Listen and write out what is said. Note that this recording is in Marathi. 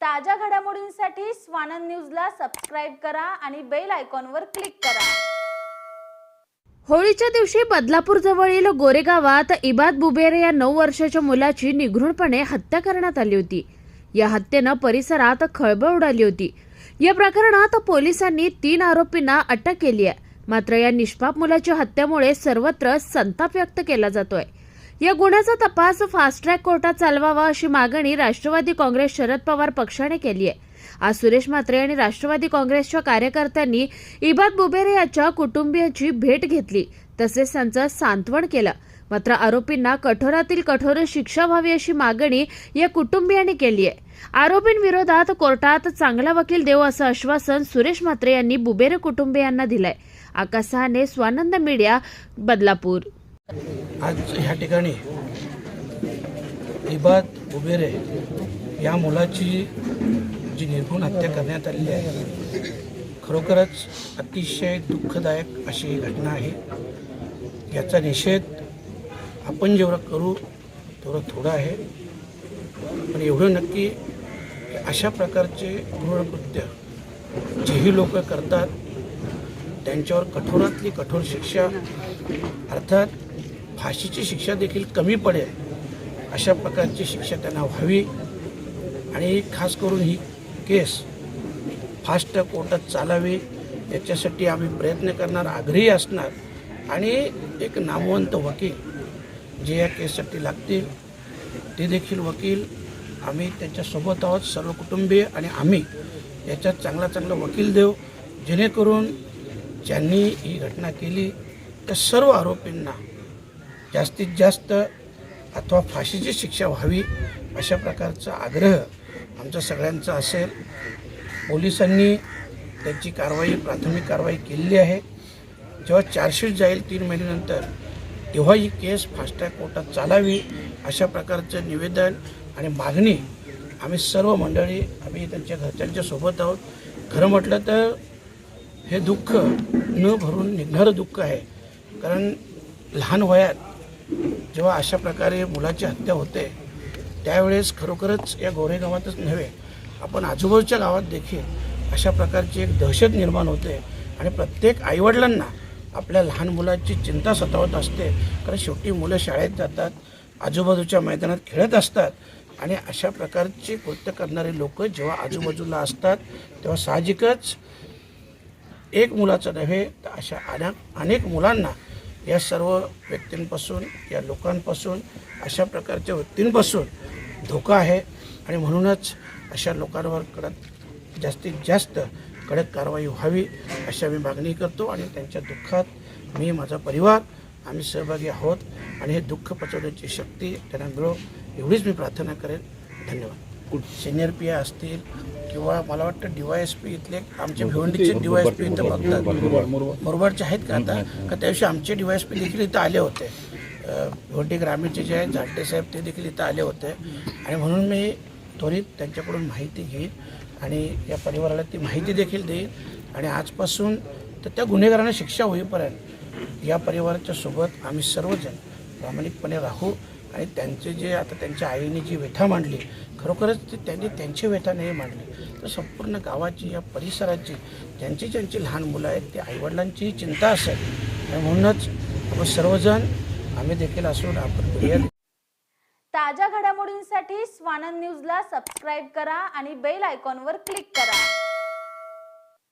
ताज्या घडामोडींसाठी स्वानंद न्यूजला सबस्क्राईब करा आणि बेल आयकॉनवर क्लिक करा. होळीच्या दिवशी बदलापूर जवळील गोरेगावात इबाद बुबेरे या नऊ वर्षाच्या मुलाची निघृणपणे हत्या करण्यात आली होती. या हत्येनं परिसरात खळबळ उडाली होती. या प्रकरणात पोलिसांनी तीन आरोपींना अटक केली आहे. मात्र या निष्पाप मुलाच्या हत्येमुळे सर्वत्र संताप व्यक्त केला जातोय. या गुन्ह्याचा तपास फास्ट ट्रॅक कोर्टात चालवावा अशी मागणी राष्ट्रवादी काँग्रेस शरद पवार पक्षाने केली आहे. आज सुरेश म्हात्रे आणि राष्ट्रवादी काँग्रेसच्या कार्यकर्त्यांनी इबाद बुबेरे याच्या कुटुंबियांची भेट घेतली. तसेच त्यांचं सांत्वन केलं. मात्र आरोपींना कठोरातील कठोर शिक्षा व्हावी अशी मागणी या कुटुंबियांनी केली आहे. आरोपींविरोधात कोर्टात चांगला वकील देऊ असं आश्वासन सुरेश म्हात्रे यांनी बुबेरे कुटुंबियांना दिलंय. आकाश सहाने स्वानंद मीडिया बदलापूर. आज ह्या ठिकाणी इबाद उबेरे या मुलाची जी निर्घुण हत्या करण्यात आलेली आहे खरोखरच अतिशय दुःखदायक अशी ही घटना आहे. याचा निषेध आपण जेवढं करू तेवढं थोडं आहे. पण एवढं नक्की अशा प्रकारचे क्रूरकृत्य जेही लोक करतात त्यांच्यावर कठोरातली कठोर शिक्षा अर्थात फाशीची शिक्षा देखील कमी पडेल अशा प्रकारची शिक्षा त्यांना व्हावी. आणि खास करून ही केस फास्ट कोर्टात चालावी याच्यासाठी आम्ही प्रयत्न करणार आग्रही असणार. आणि एक नामवंत वकील जे या केससाठी लागतील ते देखील वकील. आम्ही त्यांच्यासोबत आहोत सर्व कुटुंबीय आणि आम्ही याच्यात चांगला चांगला वकील देऊ. जेणेकरून ज्यांनी ही घटना केली त्या सर्व आरोपींना जास्तीत जास्त अथवा फाशीची शिक्षा व्हावी अशा प्रकारचा आग्रह आमचा सगळ्यांचा असेल. पोलिसांनी त्यांची कारवाई प्राथमिक कारवाई केलेली आहे. जेव्हा चार्जशीट जाईल तीन महिन्यानंतर तेव्हा ही केस फास्टॅग कोर्टात चालावी अशा प्रकारचं निवेदन आणि मागणी आम्ही सर्व मंडळी आम्ही त्यांच्या घरच्यांच्या सोबत आहोत. खरं म्हटलं तर हे दुःख न भरून निघणारं दुःख आहे. कारण लहान वयात जेव्हा अशा प्रकारे मुलाची हत्या होते त्यावेळेस खरोखरच या गोरेगावातच नव्हे आपण आजूबाजूच्या गावात देखील अशा प्रकारची एक दहशत निर्माण होते आणि प्रत्येक आईवडिलांना आपल्या लहान मुलाची चिंता सतावत असते. कारण शेवटी मुलं शाळेत जातात आजूबाजूच्या मैदानात खेळत असतात आणि अशा प्रकारची कृत्य करणारे लोक जेव्हा आजूबाजूला असतात तेव्हा साहजिकच एक मुलाचं नव्हे तर अशा अनेक अनेक मुलांना या सर्व व्यक्तींपासून या लोकांपासून अशा प्रकारच्या व्यक्तींपासून धोका आहे. आणि म्हणूनच अशा लोकांवर कडक जास्तीत जास्त कडक कारवाई व्हावी अशा मी मागणी करतो आणि त्यांच्या दुःखात मी माझा परिवार आम्ही सहभागी आहोत. आणि हे दुःख पचवण्याची शक्ती त्यांना मिळो एवढीच मी प्रार्थना करेन. धन्यवाद. सिनियर पी असतील किंवा मला वाटतं डी वाय एस पी इथले आमचे भिवंडीचे डी वाय एस पी इथं बघतात. मुरबाडचे आहेत का आता? का त्या दिवशी आमचे डी वाय एस पी देखील इथं आले होते? भिवंडी ग्रामीणचे जे आहेत झाडटे साहेब ते देखील इथं आले होते. आणि म्हणून मी त्वरित त्यांच्याकडून माहिती घेईन आणि या परिवाराला ती माहिती देखील देईन. आणि आजपासून तर त्या गुन्हेगारांना शिक्षा होईपर्यंत या परिवाराच्या सोबत आम्ही सर्वजण प्रामाणिकपणे राहू. आणि त्यांचे जे आता त्यांच्या आईने जी व्यथा मांडली खरोखरच ते त्यांनी त्यांची व्यथा नाही मांडली. तर संपूर्ण गावाची या परिसराची ज्यांची ज्यांची लहान मुलं आहेत ते आईवडिलांचीही चिंता असेल. म्हणूनच आपण सर्वजण आम्ही देखील असून आपण ताज्या घडामोडींसाठी स्वानंद न्यूजला सबस्क्राईब करा आणि बेल आयकॉनवर क्लिक करा.